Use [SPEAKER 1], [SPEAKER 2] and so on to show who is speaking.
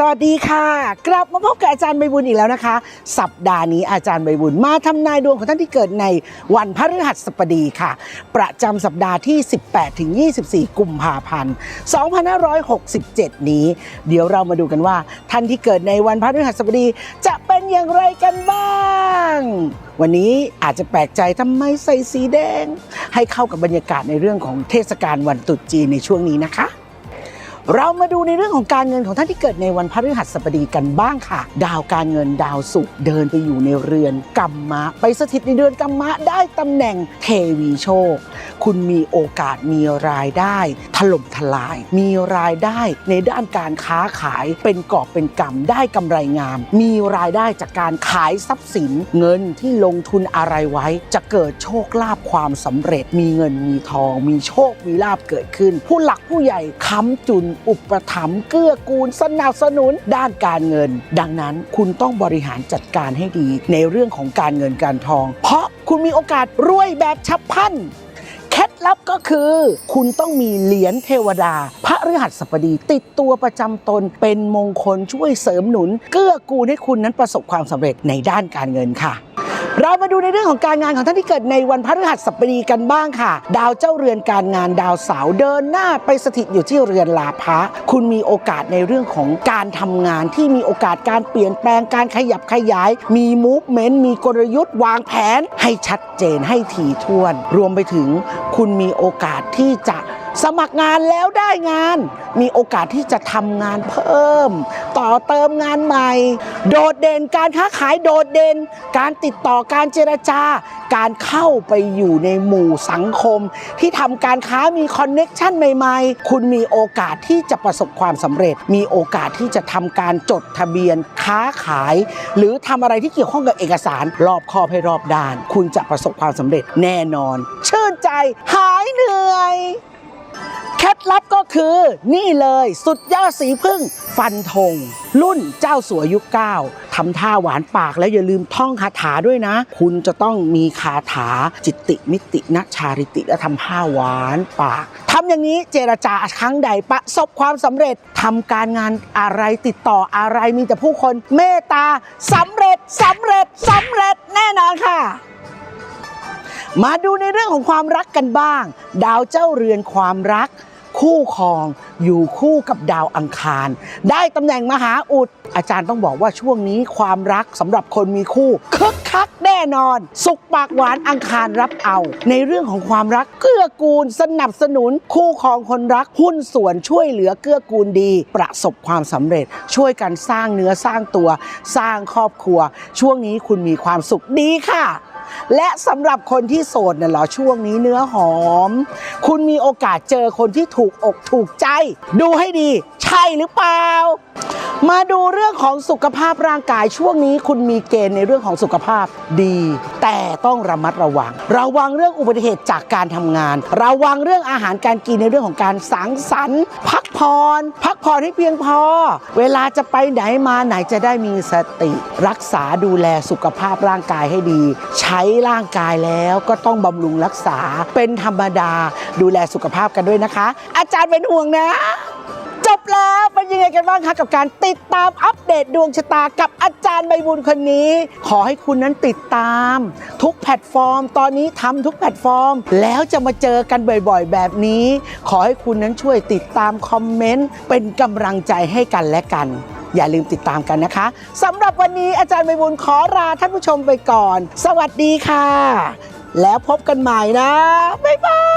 [SPEAKER 1] สวัสดีค่ะ กลับมาพบกับอาจารย์ใบบุญอีกแล้วนะคะ สัปดาห์นี้อาจารย์ใบบุญมาทำนายดวงของท่านที่เกิดในวันพฤหัสบดีค่ะ ประจำสัปดาห์ที่ 18ถึง24 กุมภาพันธ์ 2567 นี้ เดี๋ยวเรามาดูกันว่า ท่านที่เกิดในวันพฤหัสบดีจะเป็นอย่างไรกันบ้าง วันนี้อาจจะแปลกใจทำไมใส่สีแดง ให้เข้ากับบรรยากาศในเรื่องของเทศกาลวันตรุษจีนในช่วงนี้นะคะ เรามาดูในเรื่องของการเงินของท่านที่เกิดในวันพฤหัสบดีกันบ้างค่ะ ดาวการเงินดาวศุกร์เดินไปอยู่ในเรือนกัมมะ ไปสถิตในเดือนกัมมะได้ตำแหน่งเทวีโชค คุณมีโอกาสมีรายได้ถล่มทลาย มีรายได้ในด้านการค้าขายเป็นกอบเป็นกำได้กำไรงาม มีรายได้จากการขายทรัพย์สิน เงินที่ลงทุนอะไรไว้ จะเกิดโชคลาภความสำเร็จ มีเงินมีทอง มีโชคมีลาภเกิดขึ้น ผู้หลักผู้ใหญ่ค้ำจุนอุปถัมภ์เกื้อกูลสนับสนุนด้านการเงิน ดังนั้นคุณต้องบริหารจัดการให้ดีในเรื่องของการเงินการทอง เพราะคุณมีโอกาสรวยแบบฉับพลัน เคล็ดลับก็คือ คุณต้องมีเหรียญเทวดา พระฤหัสบดี ติดตัวประจำตนเป็นมงคลช่วยเสริมหนุน เกื้อกูลให้คุณนั้นประสบความสำเร็จในด้านการเงินค่ะเรามาดูในเรื่องของการงานของท่านที่เกิดในวันพฤหัสบดีกันบ้างค่ะ ดาวเจ้าเรือนการงานดาวเสาร์เดินหน้าไปสถิตอยู่ที่เรือนลาภะคุณมีโอกาสในเรื่องของการทำงานที่มีโอกาสการเปลี่ยนแปลงการขยับขยาย มีมูฟเมนต์มีกลยุทธ์วางแผน ให้ชัดเจนให้ถี่ถ้วน รวมไปถึง คุณมีโอกาสที่จะสมัครงานแล้วได้งาน มีโอกาสที่จะทำงานเพิ่ม ต่อเติมงานใหม่ โดดเด่นการค้าขายโดดเด่น การติดต่อการเจรจาการเข้าไปอยู่ในหมู่สังคม ที่ทำการค้ามีคอนเน็กชันใหม่ๆ คุณมีโอกาสที่จะประสบความสำเร็จ มีโอกาสที่จะทำการจดทะเบียนค้าขาย หรือทำอะไรที่เกี่ยวข้องกับเอกสารรอบคอบให้รอบด้าน คุณจะประสบความสำเร็จแน่นอน เชื่น ใจ หายเหนื่อย เคล็ดลับก็คือนี่เลยสุดยอดสีพึ่งฟันธงรุ่นเจ้าสัวยุคเก้าทำท่าหวานปากแล้วอย่าลืมท่องคาถาด้วยนะ คุณจะต้องมีคาถาจิตติมิตินชาริติและทำท่าหวานปากทำอย่างนี้เจรจาครั้งใดประสบความสำเร็จทำการงานอะไรติดต่ออะไรมีแต่ผู้คนเมตตาสำเร็จสำเร็จสำเร็จแน่นอน มาดูในเรื่องของความรักกันบ้าง ดาวเจ้าเรือนความรัก คู่ครอง อยู่คู่กับดาวอังคาร ได้ตำแหน่งมหาอุด อาจารย์ต้องบอกว่าช่วงนี้ความรักสำหรับคนมีคู่คึกคักแน่นอน สุขปากหวานอังคารรับเอา ในเรื่องของความรักเกื้อกูล สนับสนุน คู่ครองคนรักหุ้นส่วนช่วยเหลือเกื้อกูลดี ประสบความสำเร็จ ช่วยกันสร้างเนื้อสร้างตัว สร้างครอบครัว ช่วงนี้คุณมีความสุขดีค่ะ และสำหรับคนที่โสดเนี่ยเหรอช่วงนี้เนื้อหอม คุณมีโอกาสเจอคนที่ถูกอกถูกใจ ดูให้ดี ใช่หรือเปล่า มาดูเรื่องของสุขภาพร่างกายช่วงนี้คุณมีเกณฑ์ในเรื่องของสุขภาพดี แต่ต้องระมัดระวัง ระวังเรื่องอุบัติเหตุจากการทำงาน ระวังเรื่องอาหารการกินในเรื่องของการสังสรรค์ พักผ่อน พักผ่อนให้เพียงพอ เวลาจะไปไหนมาไหนจะได้มีสติ รักษาดูแลสุขภาพร่างกายให้ดี ใช้ร่างกายแล้วก็ต้องบำรุงรักษาเป็นธรรมดา ดูแลสุขภาพกันด้วยนะคะ อาจารย์เป็นห่วงนะ จบแล้วเป็นยังไงกันบ้างคะกับการติดตามอัปเดตดวงชะตากับอาจารย์ใบบุญคนนี้ ขอให้คุณนั้นติดตาม ทุกแพลตฟอร์ม ตอนนี้ทำทุกแพลตฟอร์ม แล้วจะมาเจอกันบ่อยๆ แบบนี้ ขอให้คุณนั้นช่วยติดตามคอมเมนต์เป็นกำลังใจให้กันและกัน อย่าลืมติดตามกันนะคะสำหรับวันนี้อาจารย์ใบบุญขอลาท่านผู้ชมไปก่อน สวัสดีค่ะ แล้วพบกันใหม่นะบ๊ายบาย